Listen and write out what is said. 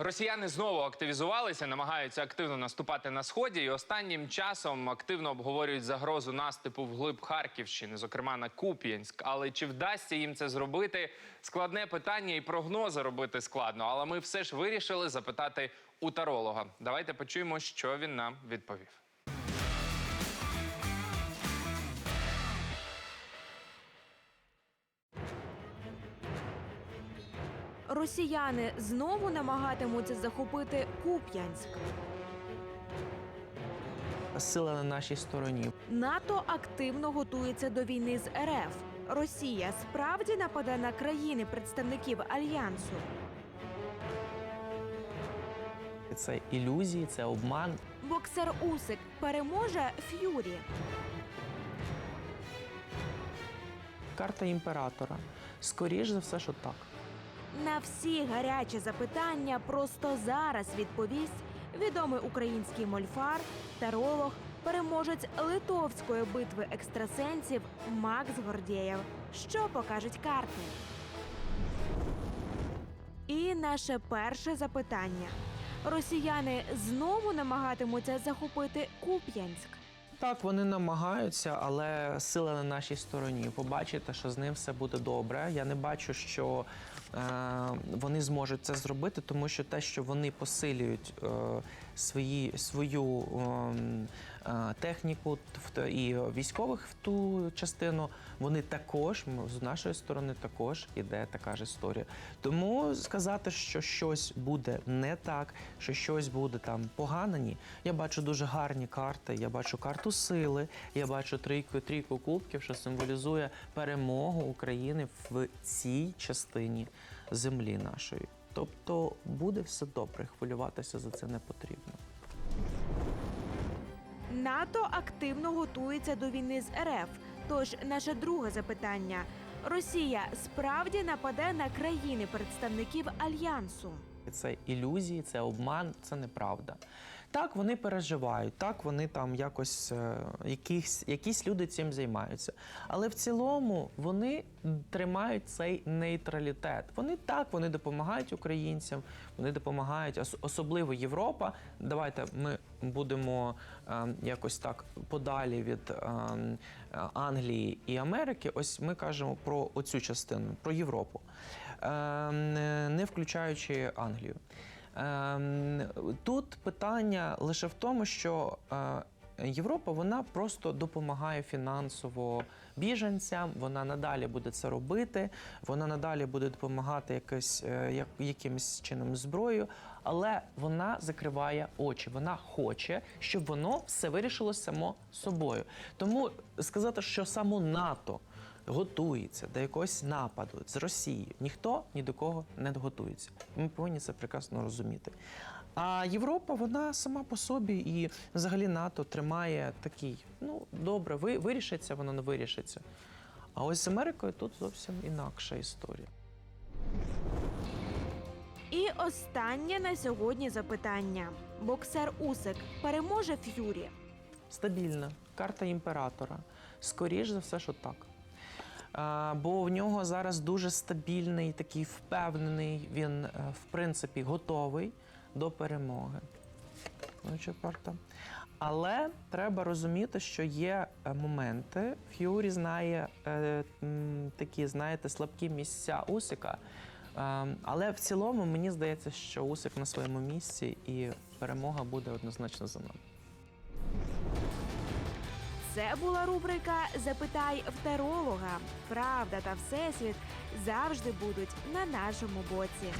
Росіяни знову активізувалися, намагаються активно наступати на сході, і останнім часом активно обговорюють загрозу наступу вглиб Харківщини, зокрема на Куп'янськ. Але чи вдасться їм це зробити? Складне питання і прогнози робити складно. Але ми все ж вирішили запитати у таролога. Давайте почуємо, що він нам відповів. Росіяни знову намагатимуться захопити Куп'янськ. Сила на нашій стороні. НАТО активно готується до війни з РФ. Росія справді нападе на країни представників альянсу. Це ілюзії, це обман. Боксер Усик переможе Ф'юрі. Карта імператора. Скоріш за все, що так. На всі гарячі запитання просто зараз відповість відомий український мольфар, таролог, переможець литовської битви екстрасенсів Макс Гордєєв. Що покажуть карти? І наше перше запитання: росіяни знову намагатимуться захопити Куп'янськ. Так, вони намагаються, але сила на нашій стороні. Побачите, що з ним все буде добре. Я не бачу, що вони зможуть це зробити, тому що те, що вони посилюють е, свої, свою ем, е, техніку в і військових в ту частину, вони також з нашої сторони також іде така ж історія. Тому сказати, що щось буде не так, що щось буде там погано, ні. Я бачу дуже гарні карти. Я бачу карту сили, я бачу трійку трійку кубків, що символізує перемогу України в цій частині землі нашої. Тобто буде все добре, хвилюватися за це не потрібно. НАТО активно готується до війни з РФ. Тож наше друге запитання: Росія справді нападе на країни представників альянсу. Це ілюзії, це обман, це неправда. Так, вони переживають, так вони там якось е, якісь, якісь люди цим займаються. Але в цілому вони тримають цей нейтралітет. Вони так, вони допомагають українцям, вони допомагають, особливо Європа. Давайте ми будемо е, якось так подалі від е, Англії і Америки. Ось ми кажемо про оцю частину, про Європу, е, не включаючи Англію. Тут питання лише в тому, що Європа вона просто допомагає фінансово біженцям. Вона надалі буде це робити. Вона надалі буде допомагати якось, е, як, якимось чином зброєю, але вона закриває очі. Вона хоче, щоб воно все вирішило само собою. Тому сказати, що само НАТО готується до якогось нападу з Росії. Ніхто ні до кого не готується. Ми повинні це прекрасно розуміти. А Європа, вона сама по собі і взагалі НАТО тримає такий, ну добре, ви вирішиться, воно не вирішиться. А ось з Америкою тут зовсім інакша історія. І останнє на сьогодні запитання: боксер Усик переможе Ф'юрі. Стабільна карта імператора. Скоріш за все, що так. А, бо в нього зараз дуже стабільний, такий впевнений, він, е, в принципі, готовий до перемоги. Ну. Але треба розуміти, що є е, моменти. Ф'юрі знає е, такі, знаєте, слабкі місця Усика. Е, але в цілому мені здається, що Усик на своєму місці і перемога буде однозначно за нами. Це була рубрика Запитай в таролога. Правда та всесвіт завжди будуть на нашому боці.